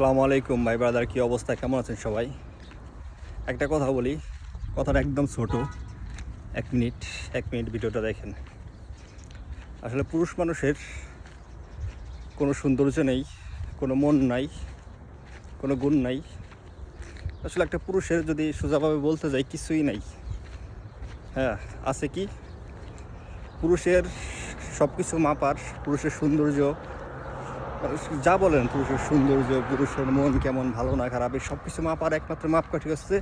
আসসালামু আলাইকুম, ভাই ব্রাদার কী অবস্থা? কেমন আছেন সবাই? একটা কথা বলি, কথাটা একদম ছোট। এক মিনিট এক মিনিট ভিডিওটা দেখেন। আসলে পুরুষ মানুষের কোনো সৌন্দর্য নেই, কোনো মন নাই, কোনো গুণ নাই। আসলে একটা পুরুষের যদি সোজাভাবে বলতে যাই, কিছুই নাই। হ্যাঁ আছে কি? পুরুষের সব কিছু মাপার, পুরুষের সৌন্দর্য যা বলেন, পুরুষের সৌন্দর্য, পুরুষের মন কেমন, ভালো না খারাপ, এই সব কিছু মাপার একমাত্র মাপকাঠি হচ্ছে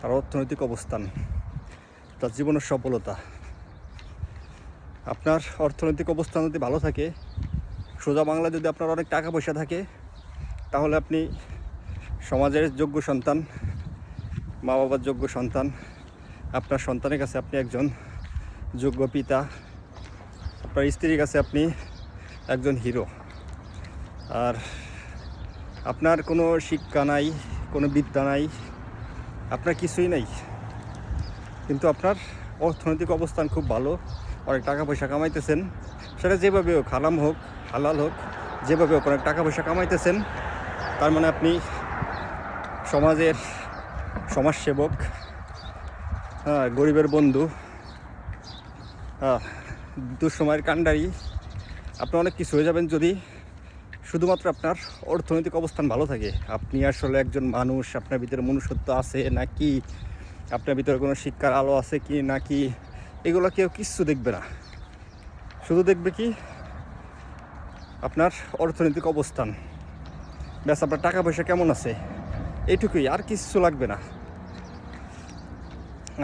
তার অর্থনৈতিক অবস্থান, তার জীবনের সফলতা। আপনার অর্থনৈতিক অবস্থান যদি ভালো থাকে, সোজা বাংলা যদি আপনার অনেক টাকা পয়সা থাকে, তাহলে আপনি সমাজের যোগ্য সন্তান মা বাবার যোগ্য সন্তান, আপনার সন্তানের কাছে আপনি একজন যোগ্য পিতা, আপনার স্ত্রীর কাছে আপনি একজন হিরো। আর আপনার কোনো শিক্ষা নাই, কোনো বিদ্যা নাই, আপনার কিছুই নাই। কিন্তু আপনার অর্থনৈতিক অবস্থান খুব ভালো, অনেক টাকা পয়সা কামাইতেছেন। সেটা যেভাবে হোক, হালাম হোক, হালাল হোক, যেভাবে হোক অনেক টাকা পয়সা কামাইতেছেন। তার মানে আপনি সমাজের সমাজসেবক হ্যাঁ গরিবের বন্ধু হ্যাঁ দুঃসময়ের কাণ্ডারি, আপনি অনেক কিছু হয়ে যাবেন যদি শুধুমাত্র আপনার অর্থনৈতিক অবস্থান ভালো থাকে? আপনি আসলে একজন মানুষ, আপনার ভিতরে মনুষ্যত্ব আছে নাকি আপনার ভিতরে কোনো শিক্ষার আলো আছে কি নাকি? এগুলো কেউ কিচ্ছু দেখবে না। শুধু দেখবে কি? আপনার অর্থনৈতিক অবস্থান। ব্যাস, আপনার টাকা পয়সা কেমন আছে? এইটুকুই আর কিচ্ছু লাগবে না।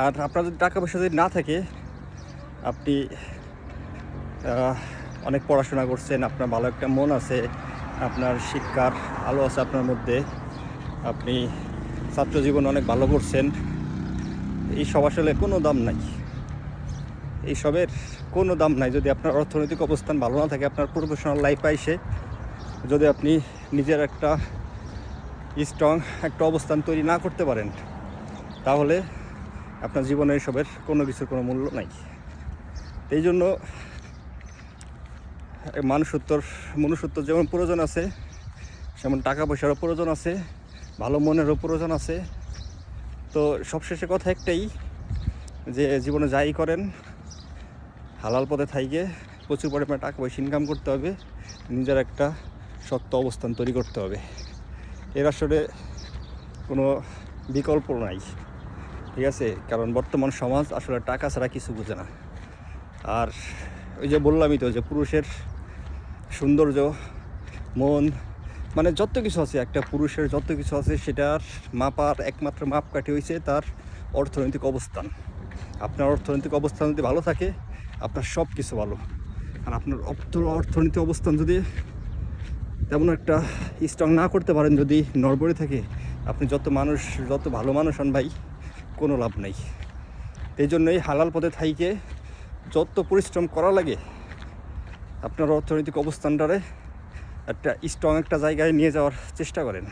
আর আপনার যদি টাকা পয়সা যদি না থাকে, আপনি অনেক পড়াশোনা করছেন, আপনার ভালো একটা মন আছে আপনার শিক্ষার আলো আছে আপনার মধ্যে। আপনি ছাত্র জীবন অনেক ভালো করছেন। এই সব আসলে কোনো দাম নাই। এই সবের কোনো দাম নাই। যদি আপনার অর্থনৈতিক অবস্থান ভালো না থাকে, আপনার প্রফেশনাল লাইফ আইসে যদি আপনি নিজের একটা স্ট্রং একটা অবস্থান তৈরি না করতে পারেন, তাহলে আপনার জীবনে এসবের কোনো কিছুর কোনো মূল্য নাই। এই জন্য মানুষত্বর, মনুষ্যত্বর যেমন প্রয়োজন আছে, সেমন টাকা পয়সারও প্রয়োজন আছে, ভালো মনেরও প্রয়োজন আছে। তো সবশেষে কথা একটাই, যে জীবনে যাই করেন, হালাল পথে থাইকে প্রচুর পরিমাণে টাকা পয়সা ইনকাম করতে হবে, নিজের একটা শক্ত অবস্থান তৈরি করতে হবে। এর আসলে কোনো বিকল্প নাই, ঠিক আছে? কারণ বর্তমান সমাজ আসলে টাকা ছাড়া কিছু বোঝে না। আর ওই যে বললামই তো যে পুরুষের সৌন্দর্য, মন মানে যত কিছু আছে, একটা পুরুষের যত কিছু আছে, সেটার মাপার একমাত্র মাপকাঠি হয়েছে তার অর্থনৈতিক অবস্থান। আপনার অর্থনৈতিক অবস্থান যদি ভালো থাকে, আপনার সব কিছু ভালো। আর আপনার অর্থ- অর্থনৈতিক অবস্থান যদি তেমন একটা স্ট্রং না করতে পারেন, যদি নড়বড়ে থাকে, আপনি যত মানুষ, যত ভালো মানুষ হন ভাই, কোনো লাভ নেই। এই জন্যই হালাল পথে থাইকে যত পরিশ্রম করা লাগে আপনার অর্থনৈতিক অবস্থানটারে একটা স্ট্রং একটা জায়গায় নিয়ে যাওয়ার চেষ্টা করেন।